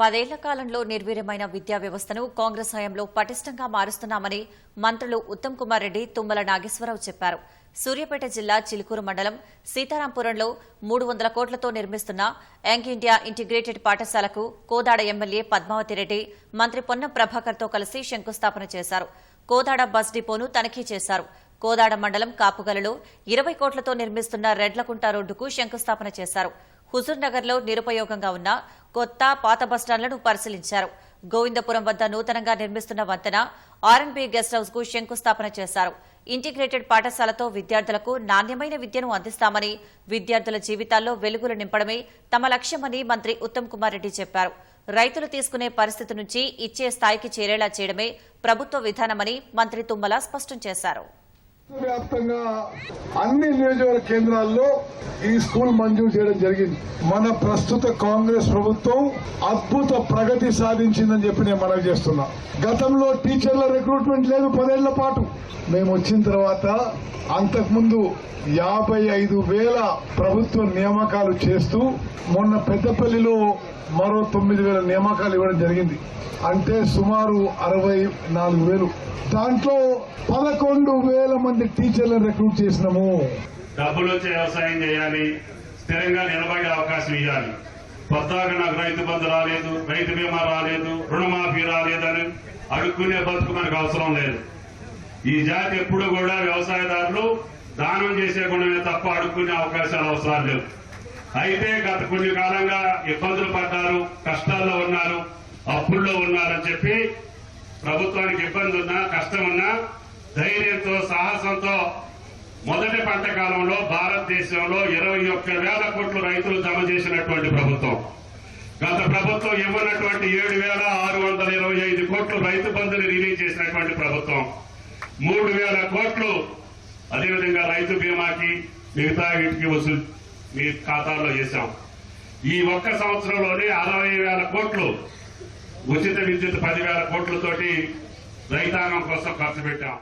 పదేళ్ళ కాలంలో నిర్వీర్యమైన విద్యా వ్యవస్థను కాంగ్రెస్ హయాంలో పటిష్టంగా మారుస్తున్నామని మంత్రులు ఉత్తమ్ కుమార్ రెడ్డి తుమ్మల నాగేశ్వరరావు చెప్పారు. సూర్యాపేట జిల్లా చిలుకూరు మండలం సీతారాంపురంలో మూడు వందల కోట్లతో నిర్మిస్తున్న యంగ్ ఇండియా ఇంటిగ్రేటెడ్ పాఠశాలకు కోదాడ ఎమ్మెల్యే పద్మావతి రెడ్డి మంత్రి పొన్నం ప్రభాకర్తో కలిసి శంకుస్థాపన చేశారు. కోదాడ బస్ డిపోను తనిఖీ చేశారు. కోదాడ మండలం కాపుగలలో ఇరవై కోట్లతో నిర్మిస్తున్న రెడ్లకుంట రోడ్డుకు శంకుస్థాపన చేశారు. హుజూర్ నగర్లో నిరుపయోగంగా ఉన్న కొత్త పాత బస్టాండ్లను పరిశీలించారు. గోవిందపురం వద్ద నూతనంగా నిర్మిస్తున్న వంతెన ఆర్ఎన్బి గెస్ట్ హౌస్కు శంకుస్థాపన చేశారు. ఇంటిగ్రేటెడ్ పాఠశాలతో విద్యార్థులకు నాణ్యమైన విద్యను అందిస్తామని విద్యార్థుల జీవితాల్లో వెలుగులు నింపడమే తమ లక్ష్యమని మంత్రి ఉత్తమ్ కుమార్ రెడ్డి చెప్పారు. రైతులు తీసుకునే పరిస్థితి నుంచి ఇచ్చే స్థాయికి చేరేలా చేయడమే ప్రభుత్వ విధానమని మంత్రి తుమ్మల స్పష్టం చేశారు. వ్యాప్తంగా అన్ని నియోజకవర్గ కేంద్రాల్లో ఈ స్కూల్ మంజూరు చేయడం జరిగింది. మన ప్రస్తుత కాంగ్రెస్ ప్రభుత్వం అద్భుత ప్రగతి సాధించిందని చెప్పి నేను మనవి చేస్తున్నా. గతంలో టీచర్ల రిక్రూట్మెంట్ లేదు పదేళ్ళ పాటు. మేము వచ్చిన తర్వాత అంతకుముందు యాభై ఐదు వేల ప్రభుత్వ నియామకాలు చేస్తూ మొన్న పెద్దపల్లిలో మరో తొమ్మిది వేల నియామకాలు ఇవ్వడం జరిగింది. అంటే సుమారు అరవై నాలుగు వేలు. దాంట్లో పదకొండు వేల మంది టీచర్లను రిక్రూట్ చేసినాము. డబ్బులు వచ్చే వ్యవసాయం చేయాలి స్థిరంగా నిలబడే అవకాశం ఇవ్వాలి. కొత్తగా నాకు రైతు బంధు రాలేదు రైతు బీమా రాలేదు రుణమాఫీ రాలేదని అడుక్కునే బతుకు మనకు అవసరం లేదు. ఈ జాతి ఎప్పుడు కూడా వ్యవసాయదారులు దానం చేసే గుణమే తప్ప అడుక్కునే అవకాశాలు అవసరం లేవు. అయితే గత కొన్ని కాలంగా ఇబ్బందులు పడ్డారు కష్టాల్లో ఉన్నారు. అప్పుల్లో ఉన్నారని చెప్పి ప్రభుత్వానికి ఇబ్బంది ఉన్నా కష్టం ఉన్నా ధైర్యంతో సాహసంతో మొదటి పంట కాలంలో భారతదేశంలో ఇరవై ఒక్క వేల కోట్లు రైతులు జమ చేసినటువంటి ప్రభుత్వం. గత ప్రభుత్వం ఇవ్వనటువంటి ఏడు వేల ఆరు వందల ఇరవై ఐదు కోట్లు రైతు బంధుని రిలీజ్ చేసినటువంటి ప్రభుత్వం. మూడు వేల కోట్లు అదేవిధంగా రైతు బీమాకి మిగతా వీటికి వసూలు మీ ఖాతాల్లో చేశాం. ఈ ఒక్క సంవత్సరంలోనే అరవై వేల కోట్లు ఉచిత విద్యుత్ పదివేల కోట్లతోటి రైతాంగం కోసం ఖర్చు పెట్టాం.